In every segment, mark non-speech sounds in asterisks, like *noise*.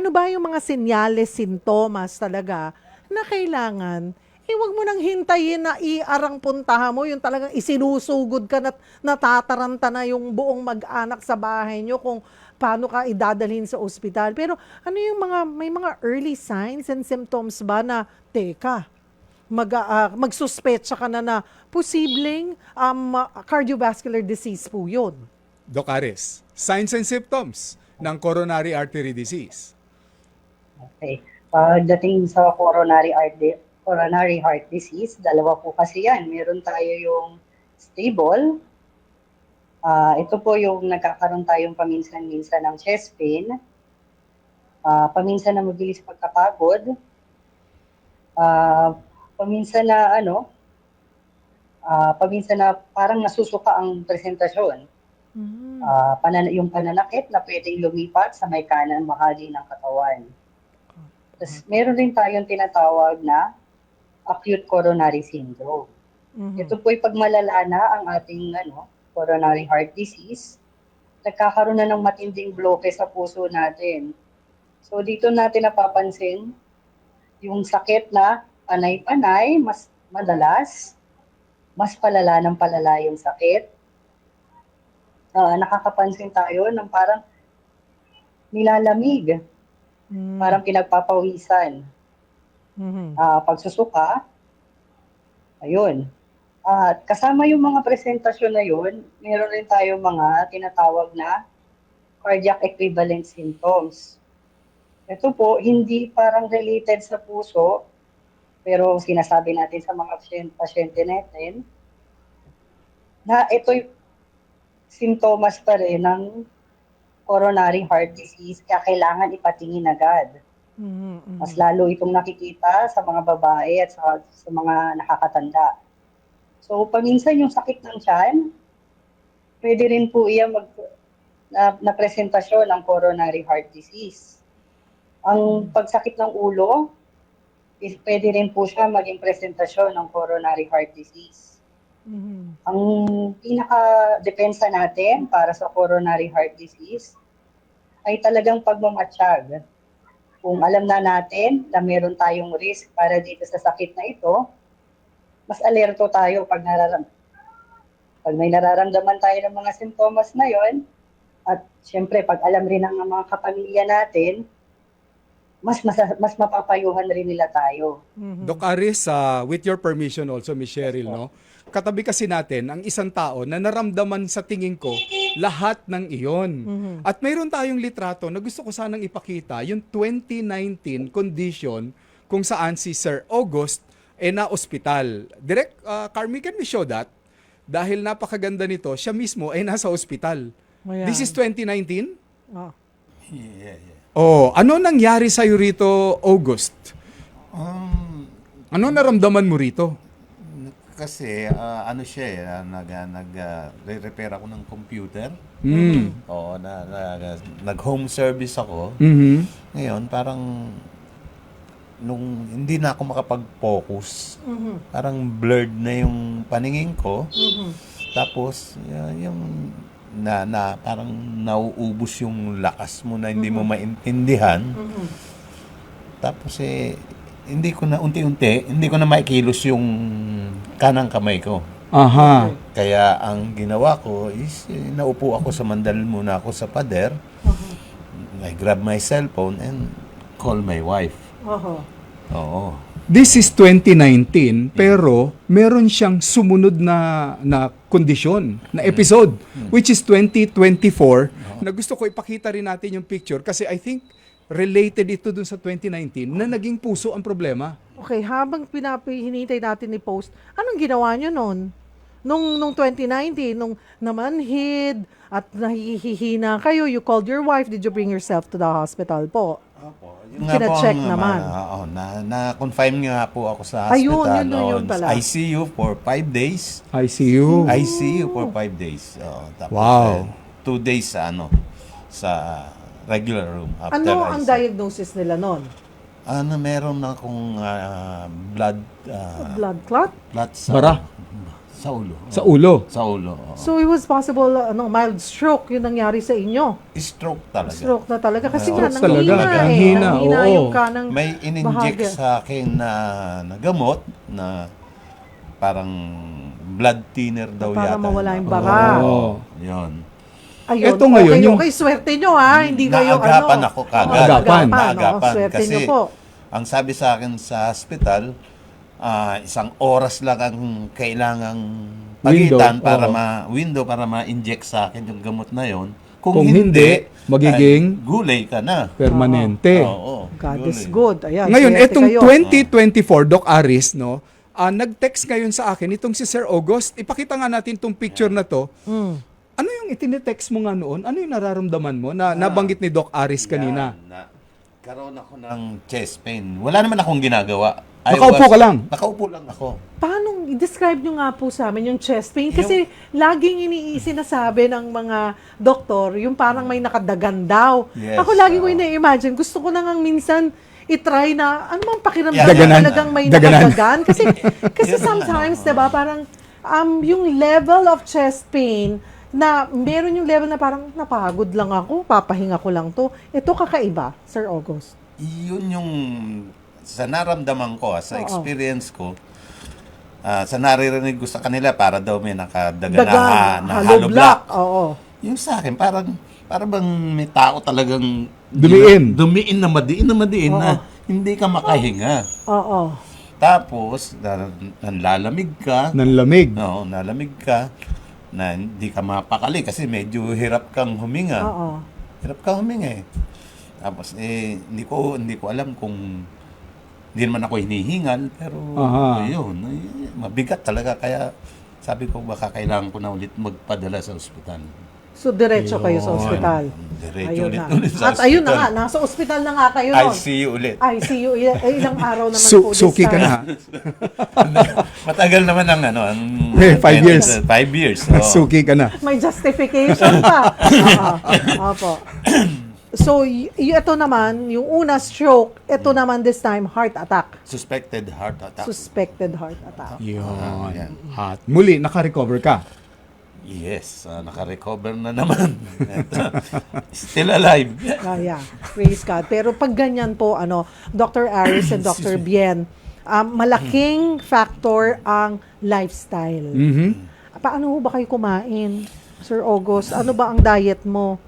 ano ba yung mga senyales, sintomas talaga na kailangan eh, wag mo nang hintayin na iarang puntahan mo, yung talagang isinusugod ka na natataranta na yung buong mag-anak sa bahay nyo kung paano ka idadalhin sa ospital. Pero ano yung mga, may mga early signs and symptoms ba na, teka, mag, ah, magsuspetsa ka na na posibleng um, cardiovascular disease po yun. Doc Aris, signs and symptoms ng coronary artery disease. Okay. Pagdating sa coronary heart, coronary heart disease, dalawa po kasi yan. Meron tayo yung stable. Ah, ito po yung nagkakaroon tayong paminsan-minsan ng chest pain. Ah, paminsan na mabilis pagkapagod. Ah, paminsan na ano, ah, paminsan na parang nasusuka ang presentasyon. Mm. Ah, panan- yung pananakit na pwedeng lumipat sa may kanan bahagi ng katawan. Tapos meron rin tayong tinatawag na acute coronary syndrome. Mhm. Ito po ay pag malala na ang ating ano, coronary heart disease, nagkakaroon na ng matinding bloke sa puso natin. So dito natin napapansin yung sakit na panay-panay, mas madalas, mas palala ng palala yung sakit. Ah, nakakapansin tayo ng parang nilalamig, Mm. parang pinagpapawisan. Mhm. Ah, pagsusuka, ayun. At kasama yung mga presentasyon na yun, meron rin tayo mga tinatawag na cardiac equivalent symptoms. Ito po, hindi parang related sa puso, pero sinasabi natin sa mga pasyen- pasyente natin, na ito yung sintomas pa rin ng coronary heart disease, kaya kailangan ipatingin agad. Mhm, mhm. Mas lalo itong nakikita sa mga babae at sa, sa mga nakakatanda. So, paminsan yung sakit ng tiyan, pwede rin po iyan mag, na, na presentasyon ng coronary heart disease. Ang pagsakit ng ulo, is, pwede rin po siya maging presentasyon ng coronary heart disease. Mhm. Ang pinaka-depensa natin para sa coronary heart disease ay talagang pagmamatsyag. Kung alam na natin na meron tayong risk para dito sa sakit na ito, mas alerto tayo pag nararam pag may nararamdaman tayo ng mga sintomas na yon at syempre pag alam rin ng mga kapamilya natin, mas mas, mas mapapayuhan rin nila tayo. Mhm. Doc Aris, ah, with your permission also, Miss Cheryl, no? Katabi kasi natin ang isang tao na naramdaman sa tingin ko lahat ng iyon. Mhm. At mayroon tayong litrato na gusto ko sanang ipakita, yung 2019 condition kung saan si Sir August ay na ospital. Direct, uh, Carmi, can we show that? Dahil napakaganda nito, siya mismo ay nasa ospital. Ayan. This is 2019? Oh. Yeah, yeah. Oh, ano nangyari sa rito, August? Um, Ano naramdaman mo rito? Kasi ah, ano siya eh, ah, nag ah, nag ah, re-repair ako ng computer. Mm. Oo, na, na- nag-home service ako. Mhm. Ngayon, parang nung hindi na ako makapag-focus, Mhm. parang blurred na yung paningin ko. Mhm. Tapos, y- yung na, na parang nauubos yung lakas mo na hindi mo maintindihan. Mhm. Tapos eh, hindi ko na unti-unti, hindi ko na maikilos yung kanang kamay ko. Aha. Kaya ang ginawa ko is eh, naupo ako sa mandal muna ako sa pader. I grab my cellphone and call my wife. Oho. Oo. This is 2019 pero meron siyang sumunod na na kondisyon, na episode which is 2024 na gusto ko ipakita rin natin yung picture kasi I think related ito dun sa 2019 na naging puso ang problema. Okay, habang pinapahinintay natin ni post, anong ginawa nyo noon? Nung, nung 2019, nung namanhid at nahihihina kayo, you called your wife, did you bring yourself to the hospital po? Opo. Kina-check naman. Oo, na, na-confine nga po ako sa Ayun, hospital. yun na yun on pala. ICU for five days. ICU. ICU for five days. Oo, tapos, Wow. eh, two days sa ano, sa regular room. After Ano ang ICU. diagnosis nila noon? Ano, meron akong ah, blood, ah, Blood clot? blood sa, Bara. Sa ulo. Sa ulo. Sa ulo. oo. So it was possible, uh, ano, mild stroke yung nangyari sa inyo. Stroke talaga. Stroke na talaga. Kasi Stroke nga, talaga. nanghina eh. Nanghina, Nanghina oo. yung kanang May in-inject bahagi. sa akin na, na gamot na parang blood thinner daw Para yata. mawala yung bara. Oo. Yun. Ayun, Eto ngayon, okay, yung- okay, swerte nyo ha. Hindi kayo ano. Naagapan ako kagad. Naagapan. oo, Naagapan. swerte Kasi nyo po. ang sabi sa akin sa hospital, ah, isang oras lang ang kailangang pagitan Window, para oo. ma window para ma-inject sa akin yung gamot na yon. Kung, Kung hindi, hindi, magiging- ay, gulay ka na. Permanente. Oo. God is gulay. good. Ayan, Ngayon, etong kayo. 2024, Doc Aris, no, ah, nag-text ngayon sa akin, itong si Sir August, ipakita nga natin itong picture na to. Mm. Ano yung itinitext mo nga noon? Ano yung nararamdaman mo na nabanggit ni Doc Aris kanina? Yan, na, karoon ako ng chest pain. Wala naman akong ginagawa. I Nakaupo ka lang? Nakaupo lang ako. Paano, i-describe nyo nga po sa amin yung chest pain? Kasi laging ini sinasabi ng mga doktor, yung parang may nakadagan daw. Yes, Ako lagi ko oo. ina-imagine, gusto ko na nga minsan itry na, ano bang pakiramdam Yeah, na Daganan. talagang may Daganan. nakadagan? Kasi, *laughs* kasi Yun ang sometimes, ano, di ba, parang um, yung level of chest pain na meron yung level na parang napagod lang ako, papahinga ko lang to. Ito kakaiba, Sir August. Yun yung sa naramdaman ko, ah, sa Oo. experience ko, ah, sa naririnig ko sa kanila, para daw may nakadaga na, ha, na hollow block. Oo. Yung sa akin, parang, parang bang may tao talagang Dumiin. dumiin na madiin na madiin Oo. na hindi ka makahinga. Oo. Tapos, na, nanlalamig ka. Nanlamig. Oo, nalamig ka na hindi ka mapakali kasi medyo hirap kang huminga. Oo. Hirap kang huminga eh. Tapos eh hindi ko hindi ko alam kung hindi naman ako hinihingal pero Aha. ayun, eh, mabigat talaga kaya sabi ko baka kailangan ko na ulit magpadala sa ospital. So, diretso kayo sa ospital. Diretso Ayun ulit, na. ulit sa At ayun na nga, nasa ospital na nga kayo I nun. see you ulit. ICU, il- eh, ilang araw naman Su- po this suki ka time. na. ha? *laughs* Matagal naman ang ano, ang Eh, *laughs* five years. Five years. oo. Suki ka na. May justification pa. Oo. *laughs* Opo. So, y- y- ito naman, yung una stroke, ito naman this time, heart attack. Suspected heart attack. Suspected heart attack. Yun. yan. At muli, naka-recover ka. Yes, ah, naka-recover na naman. *laughs* Still alive. Ah, yeah. Praise God. Pero pag ganyan po, ano, Dr. Aris and *coughs* Dr. Bien, um, malaking factor ang lifestyle. Mhm. Paano ba kayo kumain? Sir August, ano ba ang diet mo?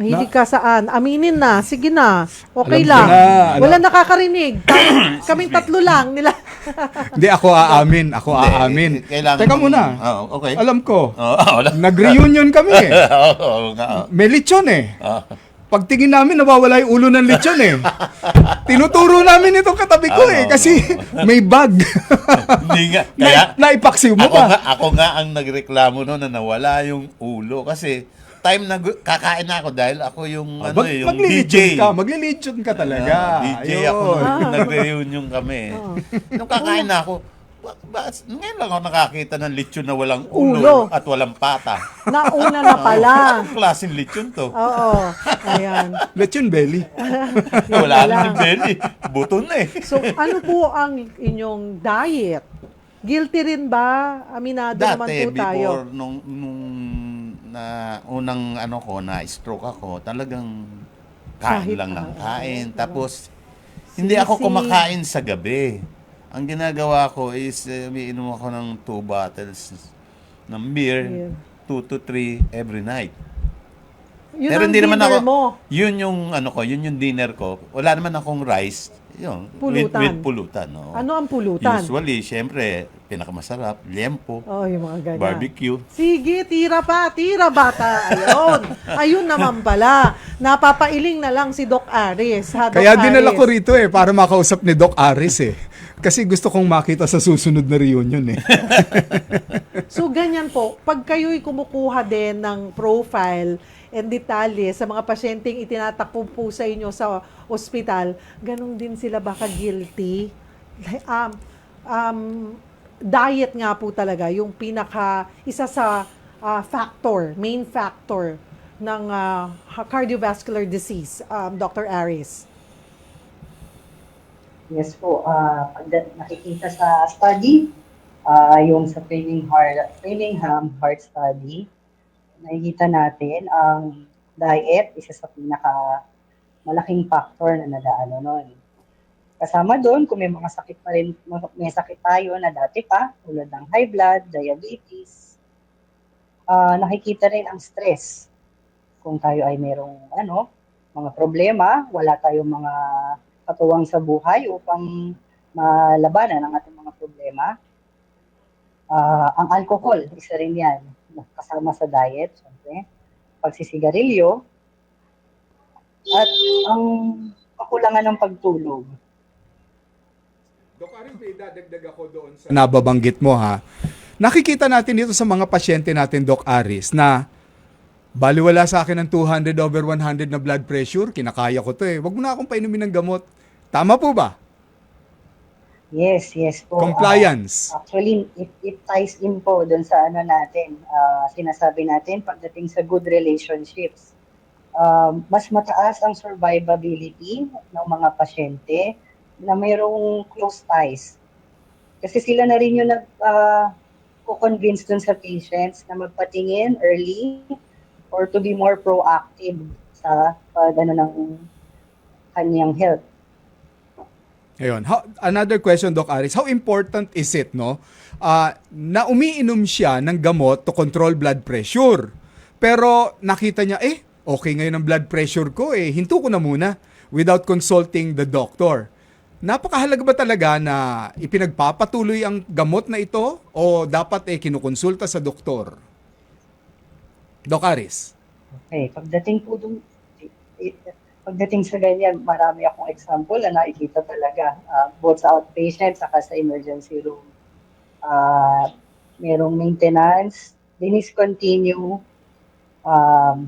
Mahilig ka saan? Aminin na. Sige na. Okay Alam ko lang. na, alam- Wala nakakarinig. *coughs* Kami- Kaming tatlo lang. Nila. *laughs* Hindi, ako aamin. Ako Hindi, aamin. kailangan Teka mong- muna. Oo, okay. Alam ko. *laughs* Oo, wala. Nag-reunion kami eh. *laughs* Oo, nga. May lechon eh. Ah. Pagtingin namin, nawawala yung ulo ng lechon eh. Tinuturo namin itong katabi ko eh. Ano? Kasi may bag. Hindi nga. Kaya, Na, naipaksiw mo ako pa. nga, ako nga ang nagreklamo noon na nawala yung ulo. Kasi, time na kakain na ako dahil ako yung, ano, Mag, yung DJ. ka. Maglilechon ka talaga. Ah, DJ ako Ayun. nung nagre-reunion kami. *laughs* Nung kakain na ako, ba, ba, ngayon lang ako nakakita ng lechon na walang ulo, Ulo. at walang pata. Nauna na pala. Anong *laughs* klaseng lechon to? Oo. Ayan. *laughs* Lechon belly. Wala lang. nang belly. Buto na eh. So, ano po ang inyong diet? Guilty rin ba? Aminado naman Dati, po tayo. before nung, nung na unang ano ko, na stroke ako, talagang kain Kahit lang ng kain. ano. Tapos, hindi ako Sisi. kumakain sa gabi. Ang ginagawa ko is, uh, umiinom ako ng two bottles ng beer, Beer. two to three every night. Yun Pero ang hindi naman dinner ako, mo. yun yung ano ko, yun yung dinner ko. Wala naman akong rice, yun, with, Pulutan. with pulutan. oo. Ano ang pulutan? Usually, syempre, pinakamasarap, liempo, Oh, yung mga ganyan. barbecue. Sige, tira pa, tira bata. Ayun. Ayun naman pala. Napapailing na lang si Doc Aris. Ha, Doc Kaya dinala Aris? ko rito eh, para makausap ni Doc Aris eh. Kasi gusto kong makita sa susunod na reunion eh. *laughs* So, ganyan po. Pag kayo'y kumukuha din ng profile and detalye sa mga pasyenteng itinatakbo po sa inyo sa ospital, ganun din sila baka guilty. Um, um, diet nga po talaga, yung pinaka, isa sa ah, factor, main factor ng ah, cardiovascular disease, um, Dr. Aris. Yes po, da- nakikita sa study, Ah, yung sa Framingham, Framingham Heart Study, nakikita natin ang diet, isa sa pinaka malaking factor na nadaano nun. Kasama doon, kung may mga sakit pa rin, may sakit tayo na dati pa, tulad ng high blood, diabetes, ah nakikita rin ang stress. Kung tayo ay merong ano, mga problema, wala tayong mga katuwang sa buhay upang malabanan ang ating mga problema. Ah, ang alcohol, isa rin yan, kasama sa diet, syempre. Pagsisigarilyo, at ang kakulangan ng pagtulog. Dok Aris, may dadagdag ako doon sa nababanggit mo ha. Nakikita natin dito sa mga pasyente natin, Doc Aris, na baliwala sa akin ng 200 over 100 na blood pressure, kinakaya ko to eh. Huwag mo na akong painumin ng gamot. Tama po ba? Yes, yes po. Compliance. Ah, actually, it, it ties in po dun sa ano natin, ah, sinasabi natin pagdating sa good relationships. Um, mas mataas ang survivability ng mga pasyente na mayroong close ties. Kasi sila na rin yung nag, ah, convince dun sa patients na magpatingin early or to be more proactive sa pag ano ng kanyang health. Ayun. How, another question, Doc Aris. How important is it, no? ah, na umiinom siya ng gamot to control blood pressure. Pero nakita niya, eh, okay ngayon ang blood pressure ko, eh, hinto ko na muna without consulting the doctor. Napakahalaga ba talaga na ipinagpapatuloy ang gamot na ito o dapat eh kinukonsulta sa doktor? Doc Aris. Okay, pagdating po dun, pagdating sa ganyan, marami akong example na nakikita talaga, ah, both sa outpatient saka sa emergency room. Ah, merong maintenance, diniscontinue, um,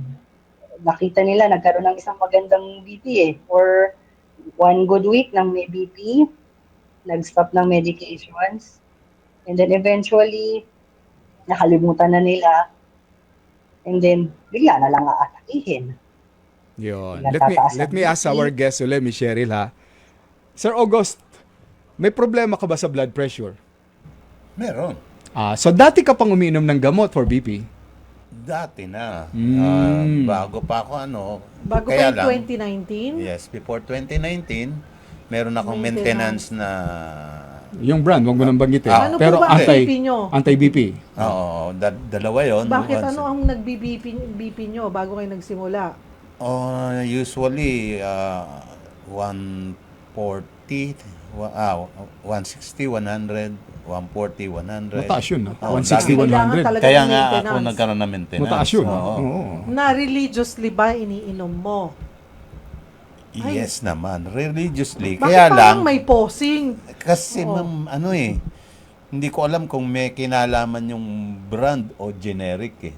nakita nila nagkaroon ng isang magandang BP eh, or one good week ng may BP, nag-stop ng medications, and then eventually, nakalimutan na nila, and then bigla na lang aatakihin. Yun. Let me, let me ask our guest ulit, Miss Cheryl ha. Sir August, may problema ka ba sa blood pressure? Meron. Ah, so dati ka pang umiinom ng gamot for BP? Dati na. Mm. Ah, bago pa ako ano. Bago kaya pa yung 2019? Yes, before 2019, meron akong Maintenance. maintenance, na Yung brand, wag mo nang banggitin. Ah. Ano Pero ba ang anti, BP nyo? anti-BP. Oo, da- dalawa yon. Bakit ano ang nag-BP BP nyo bago kayo nagsimula? Oh, usually uh, 140, wa- ah, 160, 100, 140, 100. Mataas yun, no? Oo, 160, lagi. Kailangan 100. talaga Kaya ng nga ako maintenance. nagkaroon ng maintenance. Mataas yun. Oo. Oo. Na religiously ba iniinom mo? Ay. Yes naman, religiously. Bakit Kaya lang, may posing? kasi Oo. ma'am, ano eh, hindi ko alam kung may kinalaman yung brand o generic eh.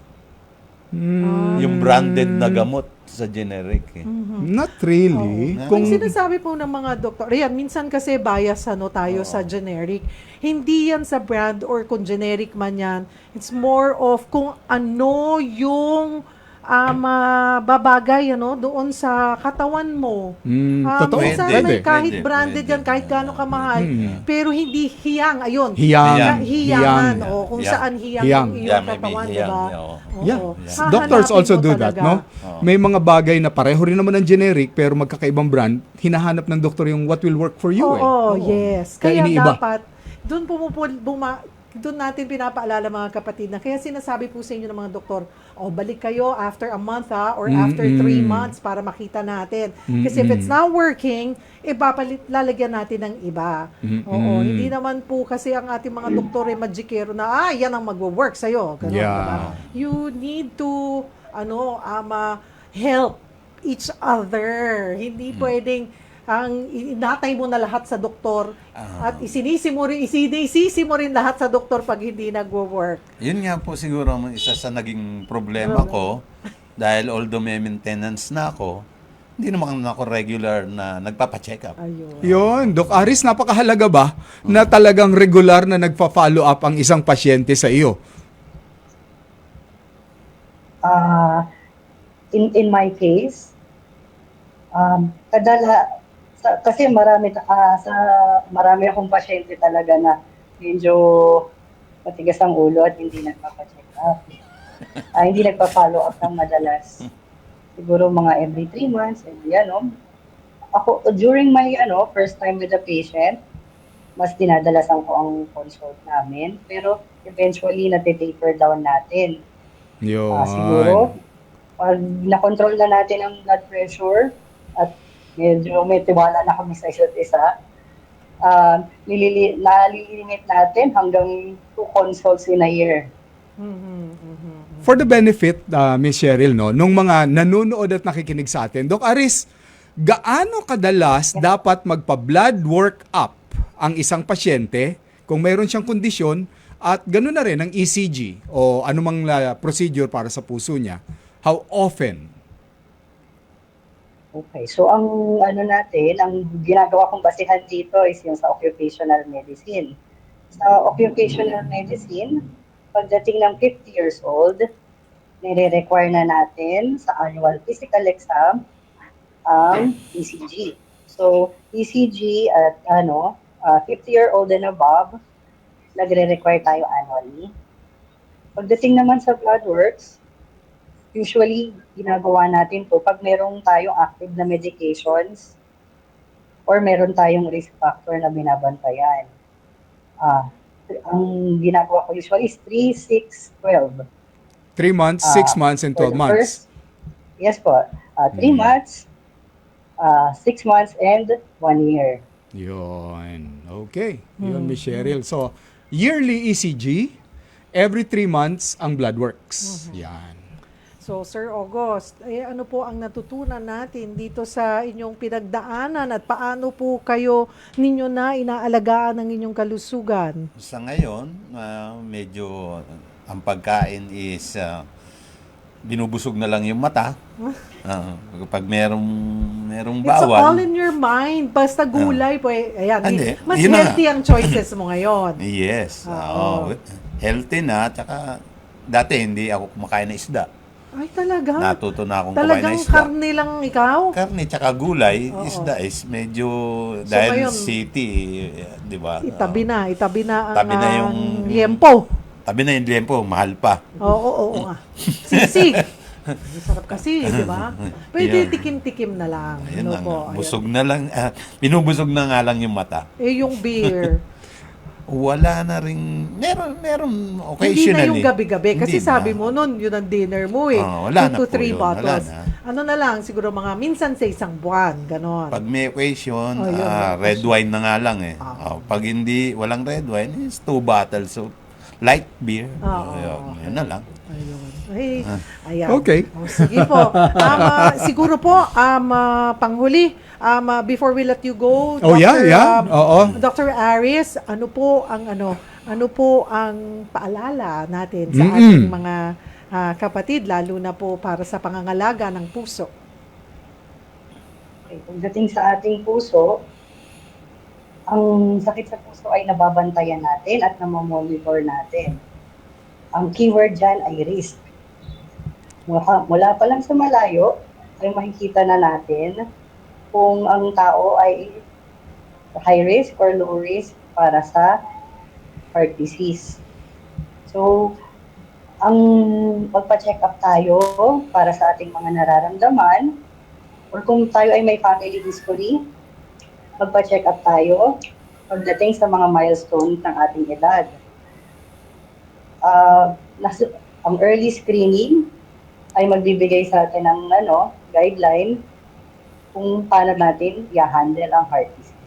Hmm, Yung branded na gamot sa generic eh. not really. Oo. Kung, Ang sinasabi po ng mga doktor, yan, minsan kasi bias ano tayo sa generic. Hindi yan sa brand or kung generic man yan. It's more of kung ano yung um, ah, babagay ano, doon sa katawan mo. Hmm, Ah, totoo. minsan Pwede, may kahit pwede, branded pwede. yan, kahit gaano kamahal, Hmm. pero hindi hiyang, ayun. Hiyang. Hiyangan, Hiyang. o kung Hiyang. saan hiyang, Hiyang. yung iyong Yeah, katawan, di hiyang, ba? yeah, oo. Oo. Yeah. Hahanapin Doctors also do that, talaga. no? Oo. May mga bagay na pareho rin naman ng generic pero magkakaibang brand, hinahanap ng doktor yung what will work for you eh. Oo, yes. Kaya Kaya, iniiba. dapat, doon pumupul, buma, doon natin pinapaalala mga kapatid na kaya sinasabi po sa inyo ng mga doktor, oh, balik kayo after a month ha, or after Mm-mm. three months para makita natin. Kasi if it's not working, ipapalit, lalagyan natin ng iba. Mm-mm. Oo, hindi naman po kasi ang ating mga doktor ay magikero na, ah, yan ang magwo-work sa'yo. Ganun, Yeah. diba? You need to, ano, ama, help each other. Hindi pwedeng ang inatay mo na lahat sa doktor at isinisi mo rin, isinisisi mo rin lahat sa doktor pag hindi nagwo-work. Yun nga po siguro ang isa sa naging problema ko dahil although may maintenance na ako, hindi naman ako regular na nagpapa-check up. Ayun. Yun, Doc Aris, napakahalaga ba na talagang regular na nagpa-follow up ang isang pasyente sa iyo? Ah, in in my case, um, kadala kasi marami ah, sa marami akong pasyente talaga na medyo matigas ang ulo at hindi nagpapacheck up. *laughs* Ah, hindi nagpa-follow up ng madalas. Siguro mga every three months, every ano. Ako, during my ano, first time with the patient, mas dinadalasan ko ang consult namin. Pero eventually, natitaper down natin. Yun. Ah, siguro, pag na-control na natin ang blood pressure at medyo may tiwala na kami sa isa't isa, uh, nilili, nalilimit natin hanggang two consults in a year. Mhm, mhm. For the benefit, uh, Miss Cheryl, no, nung mga nanonood at nakikinig sa atin, Doc Aris, gaano kadalas dapat magpa-blood work up ang isang pasyente kung mayroon siyang kondisyon at gano'n na rin ang ECG o anumang la- procedure para sa puso niya? How often? Okay, so ang ano natin, ang ginagawa kong basihan dito is yung sa occupational medicine. Sa occupational medicine, pagdating ng 50 years old, nire-require na natin sa annual physical exam ang ECG. So, ECG at ano, uh, 50 year old and above, nagre-require tayo annually. Pagdating naman sa blood works, usually ginagawa natin to pag merong tayong active na medications or meron tayong risk factor na binabantayan. Ah, ang ginagawa ko usually is 3, 6, 12. 3 months, Ah, 6 months, and For 12 the months? first- yes po. 3 Mm. months, 6 months, and 1 year. Yun. Okay. Yun, Miss Cheryl. So, yearly ECG, every 3 months ang blood works. Yan. So, Sir August, eh, ano po ang natutunan natin dito sa inyong pinagdaanan at paano po kayo ninyo na inaalagaan ang inyong kalusugan? Sa ngayon, ah, medyo ang pagkain is ah, binubusog na lang yung mata. *laughs* Ah, pag merong merong It's all bawal. in your mind. Basta gulay po. Eh, ayan, Hindi. mas Yun na healthy ang choices mo ngayon. *laughs* Yes. Oo. oo. healthy na. Tsaka dati hindi ako kumakain ng isda. Ay, talaga? Natuto na akong kumain ng Talagang isda. karne lang ikaw? Karne tsaka gulay, Oo. isda is medyo So, dahil ngayon, city, eh, 'di ba? Itabi na, itabi na ang Tabi na ah, yung- liempo. Tabi na yung liempo, mahal pa. Oo, oo, oo nga. Sisig. *laughs* Sarap kasi, di ba? Pwede Yeah. tikim-tikim na lang. Ayun ano na po, nga. ayun. Busog na lang, ah, binubusog na nga lang yung mata. Eh, yung beer. *laughs* Wala na rin, meron, meron Hindi na occasionally. yung gabi-gabi. Kasi Hindi sabi na. mo nun, yun ang dinner mo eh. Ah, wala Two na to po three yun. Wala bottles. na. Ano na lang, siguro mga minsan sa isang buwan. Ganon. Pag may occasion, Oh, yun, ah, may red wine na nga lang eh. Ah. Oh, pag hindi, walang red wine, is two bottles of light beer. Ah, Yun, yun na lang. Ayun. Ay, ayan. Okay. O, sige po. *laughs* Um, ah, siguro po, um, ah, panghuli, um, ah, before we let you go, Oh, yeah, Dr., yeah. um, Oo. Dr. Aris, ano po ang ano, ano po ang paalala natin sa Mm-mm. ating mga ah, kapatid, lalo na po para sa pangangalaga ng puso? Okay, pagdating sa ating puso, ang sakit sa puso ay nababantayan natin at namamonitor natin. Ang keyword dyan ay risk. Mula, mula pa lang sa malayo, ay makikita na natin kung ang tao ay high risk or low risk para sa heart disease. So, ang magpa-check up tayo para sa ating mga nararamdaman, or kung tayo ay may family history, magpa-check up tayo pagdating sa mga milestones ng ating edad. Ah, nas- ang early screening ay magbibigay sa atin ng ano, guideline kung paano natin i-handle ang heart disease.